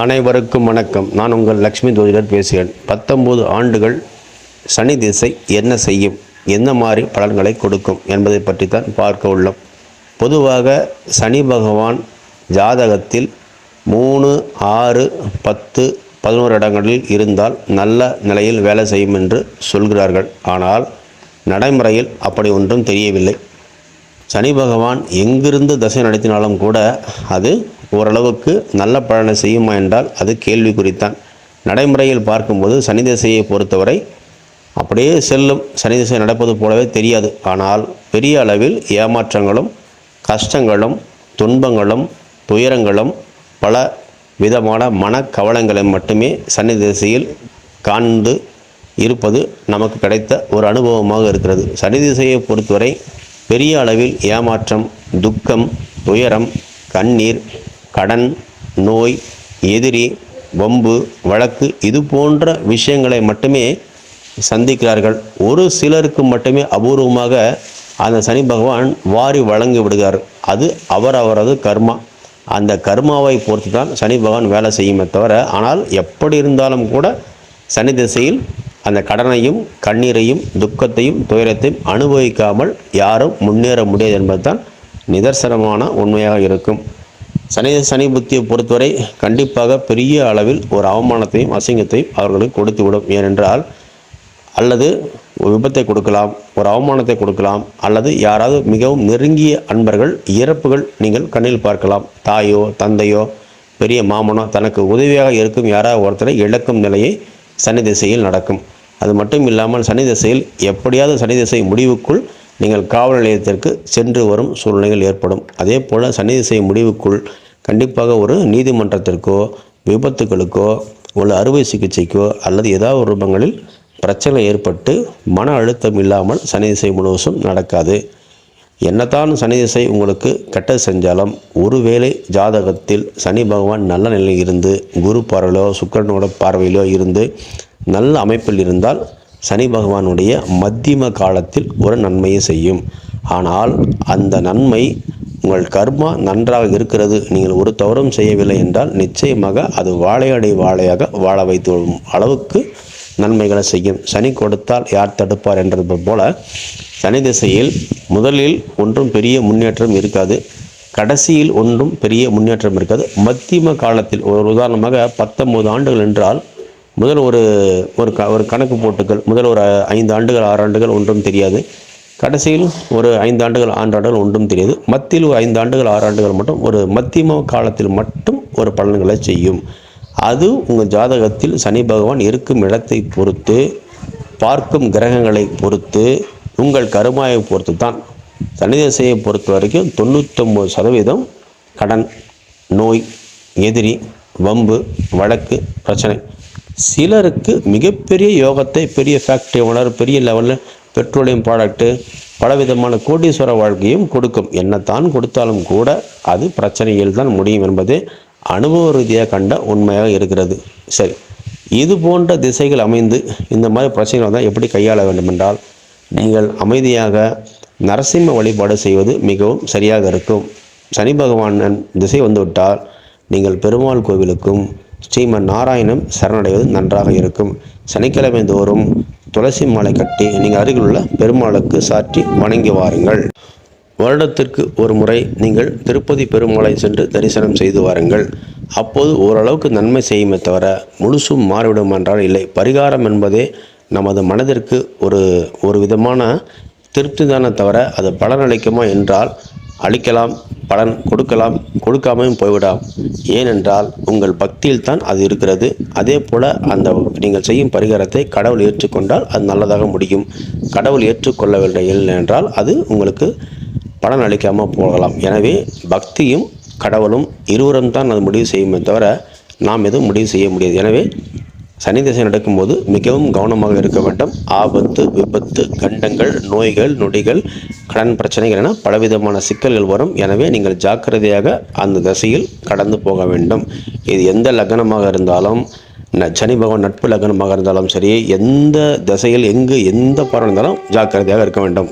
அனைவருக்கும் வணக்கம். நான் உங்கள் லக்ஷ்மி ஜோதிடர் பேசுகிறேன். பத்தொம்போது ஆண்டுகள் சனி திசை என்ன செய்யும்? எந்த மாதிரி பலன்களை கொடுக்கும்? என்பதை பற்றி தான் பார்க்க உள்ளோம். பொதுவாக சனி பகவான் ஜாதகத்தில் மூணு ஆறு பத்து பதினோரு இடங்களில் இருந்தால் நல்ல நிலையில் வேலை செய்யும் என்று சொல்கிறார்கள். ஆனால் நடைமுறையில் அப்படி ஒன்றும் தெரியவில்லை. சனி பகவான் எங்கிருந்து தசை நடத்தினாலும் கூட அது ஓரளவுக்கு நல்ல பலனை செய்யுமா என்றால் அது கேள்விக்குறித்தான் நடைமுறையில் பார்க்கும்போது சனி திசையை பொறுத்தவரை அப்படியே செல்லும். சனி திசை நடப்பது போலவே தெரியாது. ஆனால் பெரிய அளவில் ஏமாற்றங்களும் கஷ்டங்களும் துன்பங்களும் துயரங்களும் பல விதமான மனக்கவலங்களை மட்டுமே சனி திசையில் காண்டு இருப்பது நமக்கு கிடைத்த ஒரு அனுபவமாக இருக்கிறது. சனி திசையை பொறுத்தவரை பெரிய அளவில் ஏமாற்றம் துக்கம் துயரம் கண்ணீர் கடன் நோய் எதிரி வம்பு வழக்கு இது போன்ற விஷயங்களை மட்டுமே சந்திக்கிறார்கள். ஒரு சிலருக்கு மட்டுமே அபூர்வமாக அந்த சனி பகவான் வாரி வழங்கி விடுகிறார். அது அவர் அவரது கர்மா. அந்த கர்மாவை பொறுத்து தான் சனி பகவான் வேலை செய்யுமே தவிர ஆனால் எப்படி இருந்தாலும் கூட சனி திசையில் அந்த கடனையும் கண்ணீரையும் துக்கத்தையும் துயரத்தையும் அனுபவிக்காமல் யாரும் முன்னேற முடியாது என்பதுதான் நிதர்சனமான உண்மையாக இருக்கும். சனி சனி புத்தியை பொறுத்தவரை கண்டிப்பாக பெரிய அளவில் ஒரு அவமானத்தையும் அசிங்கத்தையும் அவர்களுக்கு கொடுத்து விடும் ஏனென்றால் அல்லது விபத்தை கொடுக்கலாம் ஒரு அவமானத்தை கொடுக்கலாம் அல்லது யாராவது மிகவும் நெருங்கிய அன்பர்கள் இறப்புகள் நீங்கள் கண்ணில் பார்க்கலாம். தாயோ தந்தையோ பெரிய மாமனோ தனக்கு உதவியாக இருக்கும் யாராவது ஒருத்தரை இழக்கும் நிலையை சனி திசையில் நடக்கும். அது மட்டும் இல்லாமல் சனி திசையில் எப்படியாவது சனி திசை முடிவுக்குள் நீங்கள் காவல் நிலையத்திற்கு சென்று வரும் சூழ்நிலைகள் ஏற்படும். அதே போல் சனி திசை முடிவுக்குள் கண்டிப்பாக ஒரு நீதிமன்றத்திற்கோ விபத்துகளுக்கோ ஒரு அறுவை சிகிச்சைக்கோ அல்லது ஏதாவது ஒரு ரூபங்களில் பிரச்சனை ஏற்பட்டு மன அழுத்தம் இல்லாமல் சனி திசை முழுவதும் நடக்காது. என்னதான் சனி திசை உங்களுக்கு கெட்டது செஞ்சாலும் ஒருவேளை ஜாதகத்தில் சனி பகவான் நல்ல நிலையில் இருந்து குரு பார்வையிலோ சுக்கரனோட பார்வையிலோ இருந்து நல்ல அமைப்பில் இருந்தால் சனி பகவானுடைய மத்தியம காலத்தில் ஒரு நன்மையை செய்யும். ஆனால் அந்த நன்மை உங்கள் கர்மா நன்றாக இருக்கிறது. நீங்கள் ஒரு தவறும் செய்யவில்லை என்றால் நிச்சயமாக அது வாழையடை வாழையாக வாழ வைத்து அளவுக்கு நன்மைகளை செய்யும். சனி கொடுத்தால் யார் தடுப்பார் என்றது போல சனி திசையில் முதலில் ஒன்றும் பெரிய முன்னேற்றம் இருக்காது. கடைசியில் ஒன்றும் பெரிய முன்னேற்றம் இருக்காது. மத்தியம காலத்தில் ஒரு உதாரணமாக பத்தொன்பது ஆண்டுகள் என்றால் முதல் ஒரு ஒரு க ஒரு கணக்கு போட்டுக்கள் முதல் ஒரு ஐந்து ஆண்டுகள் ஆறு ஆண்டுகள் ஒன்றும் தெரியாது. கடைசியில் ஒரு ஐந்து ஆண்டுகள் ஆறு ஆண்டுகள் ஒன்றும் தெரியாது. மத்தியில் ஒரு ஐந்து ஆண்டுகள் ஆறு ஆண்டுகள் மட்டும் ஒரு மத்தியம காலத்தில் மட்டும் ஒரு பலன்களை செய்யும். அது உங்கள் ஜாதகத்தில் சனி பகவான் இருக்கும் இடத்தை பொறுத்து பார்க்கும் கிரகங்களை பொறுத்து உங்கள் கருமாயை பொறுத்து தான் சனி திசையை பொறுத்த வரைக்கும் தொண்ணூற்றொம்பது சதவீதம் கடன் நோய் எதிரி வம்பு வழக்கு பிரச்சனை. சிலருக்கு மிகப்பெரிய யோகத்தை பெரிய ஃபேக்ட்ரி ஓனர் பெரிய லெவலில் பெட்ரோலியம் ப்ராடக்ட்டு பலவிதமான கோடீஸ்வர வாழ்க்கையும் கொடுக்கும். என்னத்தான் கொடுத்தாலும் கூட அது பிரச்சனையில் தான் முடியும் என்பது அனுபவ ரீதியாக கண்ட உண்மையாக இருக்கிறது. சரி. இது போன்ற திசைகள் அமைந்து இந்த மாதிரி பிரச்சனைகள் தான் எப்படி கையாள வேண்டும் என்றால் நீங்கள் அமைதியாக நரசிம்ம வழிபாடு செய்வது மிகவும் சரியாக இருக்கும். சனி பகவான் திசை வந்துவிட்டால் நீங்கள் பெருமாள் கோவிலுக்கும் ஸ்ரீமன் நாராயணம் சரணடைவது நன்றாக இருக்கும். சனிக்கிழமை தோறும் துளசி மாலை கட்டி நீங்கள் அருகிலுள்ள பெருமாளுக்கு சாற்றி வணங்கி வாருங்கள். வருடத்திற்கு ஒரு முறை நீங்கள் திருப்பதி பெருமாளை சென்று தரிசனம் செய்து வாருங்கள். அப்போது ஓரளவுக்கு நன்மை செய்யுமே தவிர முழுசும் மாறிவிடும் என்றால் இல்லை. பரிகாரம் என்பதே நமது மனதிற்கு ஒரு ஒரு விதமான திருப்தி தானே தவிர அது பலன் அளிக்குமா என்றால் அளிக்கலாம் பலன் கொடுக்கலாம் கொடுக்காமையும் போய்விடாம் ஏனென்றால் உங்கள் பக்தியில் தான் அது இருக்கிறது. அதே போல் அந்த நீங்கள் செய்யும் பரிகாரத்தை கடவுள் ஏற்றுக்கொண்டால் அது நல்லதாக முடியும். கடவுள் ஏற்றுக்கொள்ளவில்லை என்றால் அது உங்களுக்கு பலன் அளிக்காமல் போகலாம். எனவே பக்தியும் கடவுளும் இருவரும் தான் அது முடிவு செய்யுமே தவிர நாம் எதுவும் முடிவு செய்ய முடியாது. எனவே சனி திசை நடக்கும்போது மிகவும் கவனமாக இருக்க வேண்டும். ஆபத்து விபத்து கண்டங்கள் நோய்கள் நொடிகள் கடன் பிரச்சனைகள் என பலவிதமான சிக்கல்கள் வரும். எனவே நீங்கள் ஜாக்கிரதையாக அந்த திசையில் கடந்து போக வேண்டும். இது எந்த லக்னமாக இருந்தாலும் ந- சனி பகவான் நட்பு லக்னமாக இருந்தாலும் சரி எந்த திசையில் எங்கு எந்த பாடம் இருந்தாலும் ஜாக்கிரதையாக இருக்க வேண்டும்.